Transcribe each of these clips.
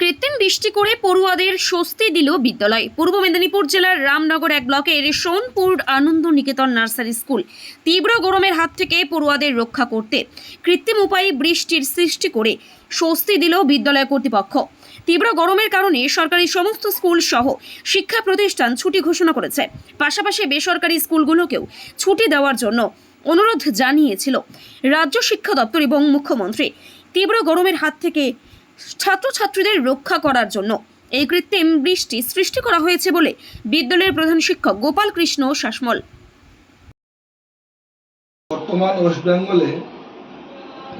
কৃত্রিম বৃষ্টি করে পড়ুয়াদের স্বস্তি দিল বিদ্যালয়। পূর্ব মেদিনীপুর জেলার রামনগর এক ব্লকের সোনপুর আনন্দ নিকেতন নার্সারি স্কুল তীব্র গরমের হাত থেকে পড়ুয়াদের রক্ষা করতে কৃত্রিম উপায়ে বৃষ্টির সৃষ্টি করে স্বস্তি দিল বিদ্যালয় কর্তৃপক্ষ। তীব্র গরমের কারণে সরকারি সমস্ত স্কুল সহ শিক্ষা প্রতিষ্ঠান ছুটি ঘোষণা করেছে। পাশাপাশি বেসরকারি স্কুলগুলোকেও ছুটি দেওয়ার জন্য অনুরোধ জানিয়েছিল রাজ্য শিক্ষা দপ্তর এবং মুখ্যমন্ত্রী। তীব্র গরমের হাত থেকে ছাত্রছাত্রীদের রক্ষা করার জন্য। এই কৃত্রিম বৃষ্টি সৃষ্টি করা হয়েছে বলে বিদ্যালয়ের প্রধান শিক্ষক গোপাল কৃষ্ণ শাসমল। বর্তমান ওয়েস্ট বেঙ্গলে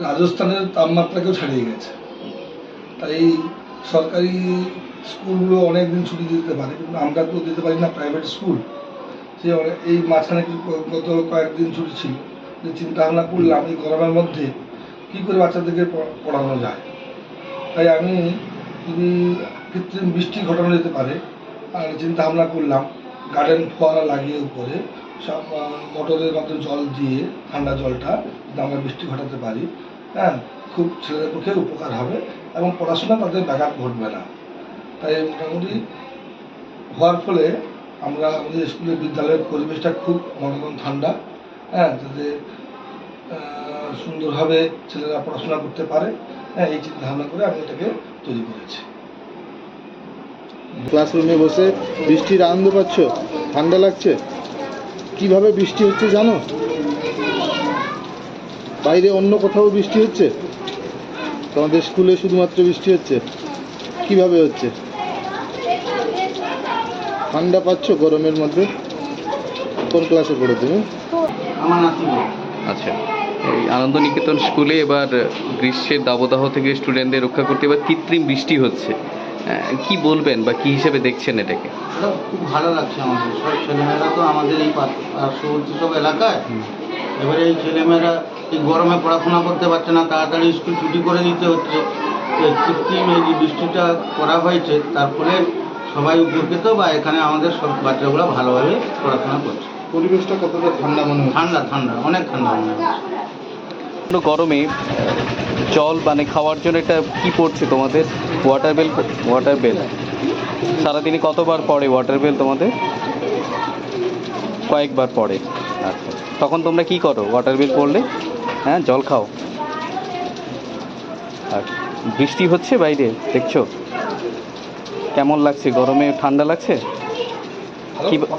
রাজস্থানের তাপমাত্রাকেও ছাড়িয়ে গেছে। তাই সরকারি স্কুলগুলো অনেক দিন ছুটি দিতে পারে, কিন্তু আমরা তো দিতে পারি না প্রাইভেট স্কুল। সে এই মাঝখানে গত কয়েকদিন ছুটি ছিল, যে চিন্তা ভাবনা করলাম এই গরমের মধ্যে কী করে বাচ্চাদেরকে পড়ানো যায়। তাই আমি যদি কৃত্রিম বৃষ্টি ঘটানো যেতে পারে। আর চিন্তা ভাবনা করলাম গার্ডেন ফোয়ারা লাগিয়ে উপরে সব মোটরের মাধ্যমে জল দিয়ে ঠান্ডা জলটা যদি আমরা বৃষ্টি ঘটাতে পারি। হ্যাঁ খুব ছেলেদের পক্ষে উপকার হবে এবং পড়াশোনা তাদের ব্যাঘাত ঘটবে না। তাই মোটামুটি হওয়ার ফলে আমরা আমাদের স্কুলের বিদ্যালয়ের পরিবেশটা খুব মনোরম ঠান্ডা। হ্যাঁ যাতে সুন্দরভাবে ছেলেরা পড়াশোনা করতে পারে। হ্যাঁ এই চিন্তা ভাবনা করে আমি এটাকে তৈরি করেছি। ক্লাসরুমে বসে বৃষ্টির আনন্দ পাচ্ছ? ঠান্ডা লাগছে? কীভাবে বৃষ্টি হচ্ছে জানো? বাইরে অন্য কোথাও বৃষ্টি হচ্ছে? তোমাদের স্কুলে শুধুমাত্র বৃষ্টি হচ্ছে। কীভাবে হচ্ছে? ঠান্ডা পাচ্ছ গরমের মধ্যে? কোন ক্লাসে পড়ো তুমি? আমার আচ্ছা। এই আনন্দ নিকেতন স্কুলে এবার গ্রীষ্মের দাবদাহ থেকে স্টুডেন্টদের রক্ষা করতে এবার কৃত্রিম বৃষ্টি হচ্ছে। কি বলবেন বা কি হিসেবে দেখছেন এটাকে? এটা খুব ভালো লাগছে আমাদের। সব ছেলেমেয়েরা তো আমাদের এই পাশ- পার্শ্ববর্তী সব এলাকায়। এবারে এই ছেলেমেয়েরা এই গরমে পড়াশোনা করতে পারছে না তাড়াতাড়ি স্কুল ছুটি করে দিতে হচ্ছে। এই কৃত্রিম এই যে বৃষ্টিটা করা হয়েছে তার ফলে সবাই উপকৃত বা এখানে আমাদের সব বাচ্চাগুলো ভালোভাবে পড়াশোনা করছে। পরিবেশটা কতটা ঠান্ডা মনে হচ্ছে? ঠান্ডা ঠান্ডা অনেক ঠান্ডা মনে হচ্ছে। গরমে জল মানে খাওয়ার জন্য এটা কি পড়ছে তোমাদের? ওয়াটার বেল ওয়াটার বেল সারাদিনে কতবার পড়ে ওয়াটার বেল তোমাদের? কয়েকবার পড়ে। আচ্ছা। তখন তোমরা কি করো? ওয়াটার বেল পড়লে? হ্যাঁ জল খাও। আর বৃষ্টি হচ্ছে বাইরে দেখছ? কেমন লাগছে? গরমে ঠান্ডা লাগছে?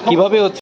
কীভাবে হচ্ছে?